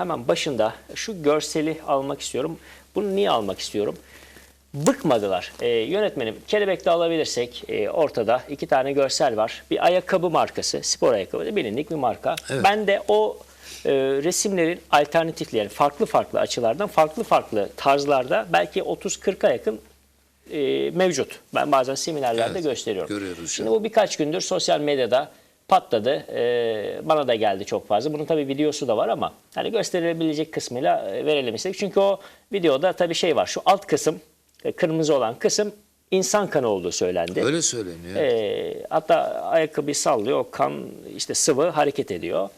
hemen başında şu görseli almak istiyorum. Bunu niye almak istiyorum? Bıkmadılar. Ee, yönetmenim kelebekte alabilirsek e, ortada iki tane görsel var. Bir ayakkabı markası, spor ayakkabı bilindik bir marka. Evet. Ben de o e, resimlerin alternatifleri, farklı farklı açılardan, farklı farklı tarzlarda belki 30-40'a yakın e, mevcut. Ben bazen seminerlerde Evet, gösteriyorum. görüyoruz Şimdi bu birkaç gündür sosyal medyada patladı. E, bana da geldi çok fazla. Bunun tabii videosu da var ama hani gösterilebilecek kısmıyla e, verelim istedik. Çünkü o videoda tabii şey var. Şu alt kısım, e, kırmızı olan kısım insan kanı olduğu söylendi. Öyle söyleniyor. E, hatta ayakkabıyı sallıyor. O kan işte sıvı hareket ediyor.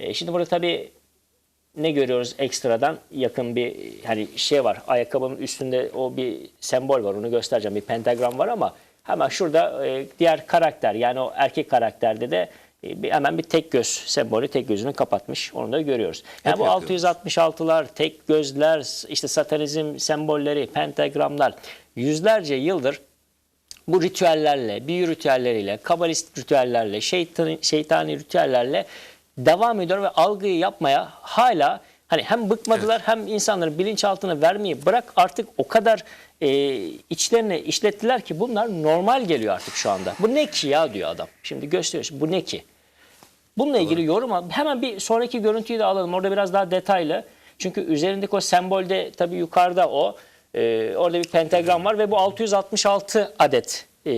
E, şimdi burada tabii ne görüyoruz ekstradan yakın bir hani şey var ayakkabının üstünde o bir sembol var onu göstereceğim bir pentagram var ama hemen şurada e, diğer karakter yani o erkek karakterde de e, bir, hemen bir tek göz sembolü tek gözünü kapatmış onu da görüyoruz. Yani Hep bu yapıyoruz. 666'lar tek gözler işte satanizm sembolleri pentagramlar yüzlerce yıldır bu ritüellerle, büyü ritüelleriyle, kabalist ritüellerle, şeytani, şeytani ritüellerle devam ediyor ve algıyı yapmaya hala hani hem bıkmadılar hem insanların bilinçaltına vermeyi bırak artık o kadar e, içlerine işlettiler ki bunlar normal geliyor artık şu anda. Bu ne ki ya diyor adam. Şimdi gösteriyor. Bu ne ki? Bununla ilgili yorum al. Hemen bir sonraki görüntüyü de alalım. Orada biraz daha detaylı. Çünkü üzerindeki o sembolde tabii yukarıda o. e, orada bir pentagram var ve bu 666 adet e,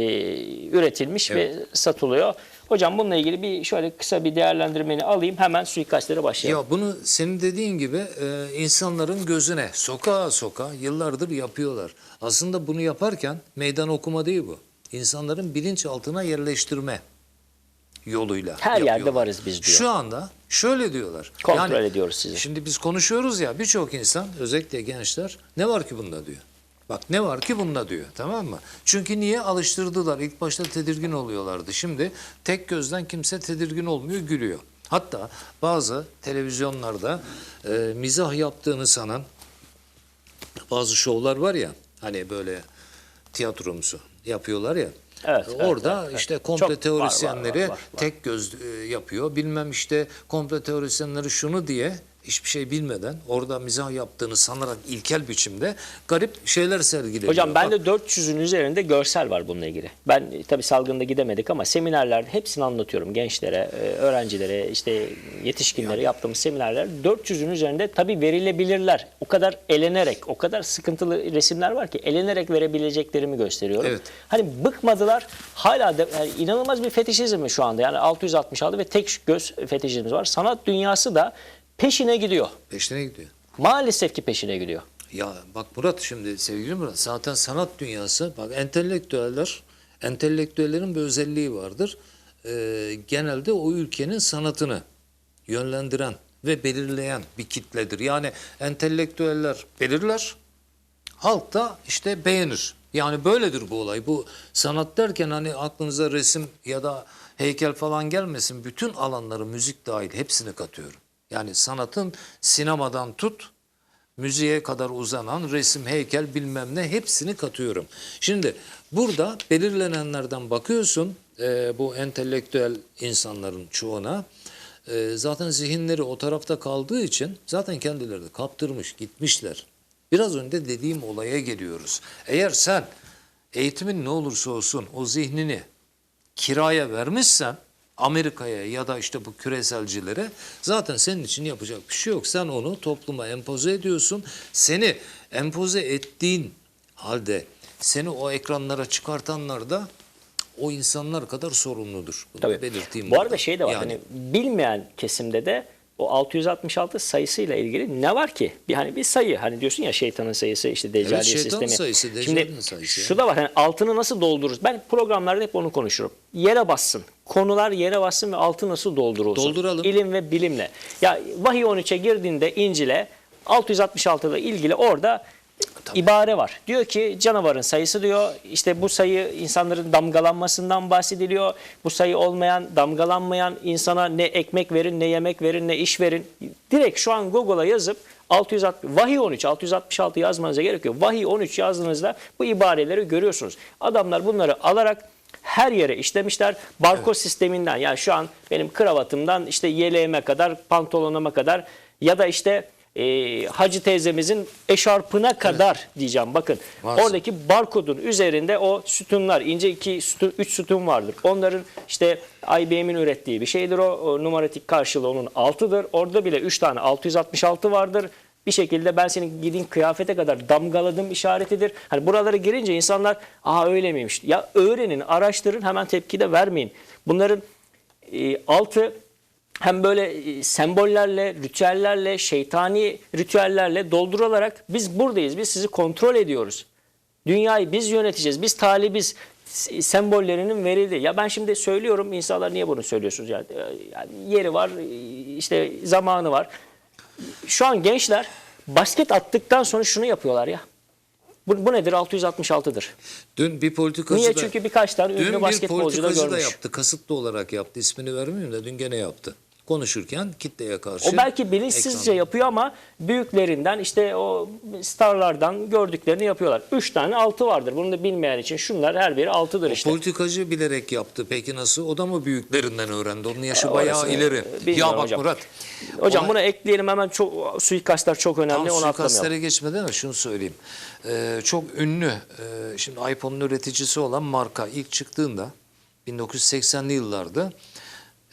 üretilmiş ve satılıyor. Hocam bununla ilgili bir şöyle kısa bir değerlendirmeni alayım. Hemen suikastlere başlayalım. Ya bunu senin dediğin gibi e, insanların gözüne sokağa sokağa yıllardır yapıyorlar. Aslında bunu yaparken meydan okuma değil bu. İnsanların bilinçaltına yerleştirme yoluyla Her yerde yapıyorlar. varız biz diyor. Şu anda şöyle diyorlar. Kontrol ediyoruz sizi. Şimdi biz konuşuyoruz ya birçok insan özellikle gençler ne var ki bunda diyor. Bak ne var ki bunda diyor tamam mı? Çünkü niye alıştırdılar? İlk başta tedirgin oluyorlardı. Şimdi tek gözden kimse tedirgin olmuyor gülüyor. Hatta bazı televizyonlarda e, mizah yaptığını sanan bazı şovlar var ya hani böyle tiyatromsu yapıyorlar ya. Evet, Orada evet, evet. işte Çok komple var, var, teorisyenleri var, var, var. tek göz e, yapıyor. Bilmem işte komple teorisyenleri şunu diye hiçbir şey bilmeden orada mizah yaptığını sanarak ilkel biçimde garip şeyler sergiliyor. Hocam bende 400'ün üzerinde görsel var bununla ilgili. Ben tabii salgında gidemedik ama seminerlerde hepsini anlatıyorum gençlere, e, öğrencilere, işte yetişkinlere yaptığımız seminerler 400'ün üzerinde tabii verilebilirler. O kadar elenerek, o kadar sıkıntılı resimler var ki elenerek verebileceklerimi gösteriyorum. Evet. Hani bıkmadılar. Hala da yani inanılmaz bir fetişizm şu anda? Yani 666 ve tek göz fetişizmimiz var. Sanat dünyası da peşine gidiyor. peşine gidiyor. Maalesef ki peşine gidiyor. Ya bak Murat şimdi sevgili Murat zaten sanat dünyası bak entelektüeller entelektüellerin bir özelliği vardır. Ee, genelde o ülkenin sanatını yönlendiren ve belirleyen bir kitledir. Yani entelektüeller belirler, halk da işte beğenir. Yani böyledir bu olay. Bu sanat derken hani aklınıza resim ya da heykel falan gelmesin. Bütün alanları müzik dahil hepsini katıyorum. Yani sanatın sinemadan tut müziğe kadar uzanan resim, heykel bilmem ne hepsini katıyorum. Şimdi burada belirlenenlerden bakıyorsun e, bu entelektüel insanların çoğuna e, zaten zihinleri o tarafta kaldığı için zaten kendileri de kaptırmış gitmişler. Biraz önce dediğim olaya geliyoruz. Eğer sen eğitimin ne olursa olsun o zihnini kiraya vermişsen Amerika'ya ya da işte bu küreselcilere zaten senin için yapacak bir şey yok. Sen onu topluma empoze ediyorsun. Seni empoze ettiğin halde seni o ekranlara çıkartanlar da o insanlar kadar sorumludur. Bunu Tabii. belirteyim. Bu burada. arada şey de var Yani hani bilmeyen kesimde de o 666 sayısıyla ilgili ne var ki? Bir hani bir sayı hani diyorsun ya şeytanın sayısı işte deccaliye şeytanın sistemi. sayısı, Şimdi sayısı şu da var hani altını nasıl doldururuz? Ben programlarda hep onu konuşurum. Yere bassın. Konular yere bassın ve altı nasıl doldurulsun? Dolduralım. İlim ve bilimle. Ya Vahiy 13'e girdiğinde İncil'e 666 ile ilgili orada ibare var. Diyor ki canavarın sayısı diyor. İşte bu sayı insanların damgalanmasından bahsediliyor. Bu sayı olmayan, damgalanmayan insana ne ekmek verin, ne yemek verin, ne iş verin. Direkt şu an Google'a yazıp 660 Vahiy 13 666 yazmanıza gerek yok. Vahiy 13 yazdığınızda bu ibareleri görüyorsunuz. Adamlar bunları alarak her yere işlemişler. Barkod sisteminden yani şu an benim kravatımdan işte yeleğime kadar, pantolonuma kadar ya da işte e, Hacı teyzemizin eşarpına kadar diyeceğim. Bakın Varsa. oradaki barkodun üzerinde o sütunlar ince iki sütun, üç sütun vardır. Onların işte IBM'in ürettiği bir şeydir o, o numaratik karşılığı onun 6'dır. Orada bile 3 tane 666 vardır. Bir şekilde ben senin giydiğin kıyafete kadar damgaladım işaretidir. Hani buralara girince insanlar aa öyle miymiş? Ya öğrenin, araştırın hemen tepki de vermeyin. Bunların e, altı hem böyle e, sembollerle, ritüellerle, şeytani ritüellerle doldurularak biz buradayız, biz sizi kontrol ediyoruz. Dünyayı biz yöneteceğiz, biz talibiz sembollerinin verildiği. Ya ben şimdi söylüyorum, insanlar niye bunu söylüyorsunuz? Yani, e, yani yeri var, e, işte zamanı var. Şu an gençler basket attıktan sonra şunu yapıyorlar ya. Bu, bu nedir? 666'dır. Dün bir politikacı Niye? da, Çünkü birkaç tane dün ünlü bir basketbolcu da politikacı da görmüş. yaptı. Kasıtlı olarak yaptı. İsmini vermeyeyim de dün gene yaptı. Konuşurken kitleye karşı. O belki bilinçsizce ekranda. yapıyor ama büyüklerinden işte o starlardan gördüklerini yapıyorlar. Üç tane altı vardır. Bunu da bilmeyen için şunlar her biri altıdır işte. Politikacı bilerek yaptı. Peki nasıl? O da mı büyüklerinden öğrendi? Onun yaşı Orası, bayağı ileri. Ya bak hocam. Murat. Hocam olay- buna ekleyelim hemen çok suikastlar çok önemli Tam onu suikastlere geçmeden de şunu söyleyeyim. Ee, çok ünlü, e, şimdi iPhone'un üreticisi olan marka ilk çıktığında 1980'li yıllarda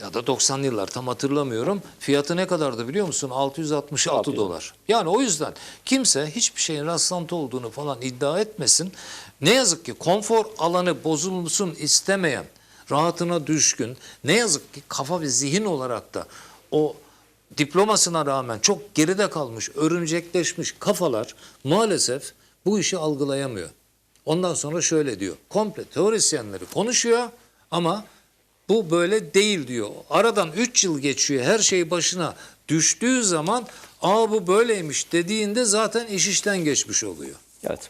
ya da 90'lı yıllar tam hatırlamıyorum. Fiyatı ne kadardı biliyor musun? 666 600. dolar. Yani o yüzden kimse hiçbir şeyin rastlantı olduğunu falan iddia etmesin. Ne yazık ki konfor alanı bozulsun istemeyen, rahatına düşkün, ne yazık ki kafa ve zihin olarak da o diplomasına rağmen çok geride kalmış, örümcekleşmiş kafalar maalesef bu işi algılayamıyor. Ondan sonra şöyle diyor. Komple teorisyenleri konuşuyor ama bu böyle değil diyor. Aradan 3 yıl geçiyor. Her şey başına düştüğü zaman aa bu böyleymiş dediğinde zaten iş işten geçmiş oluyor. Evet.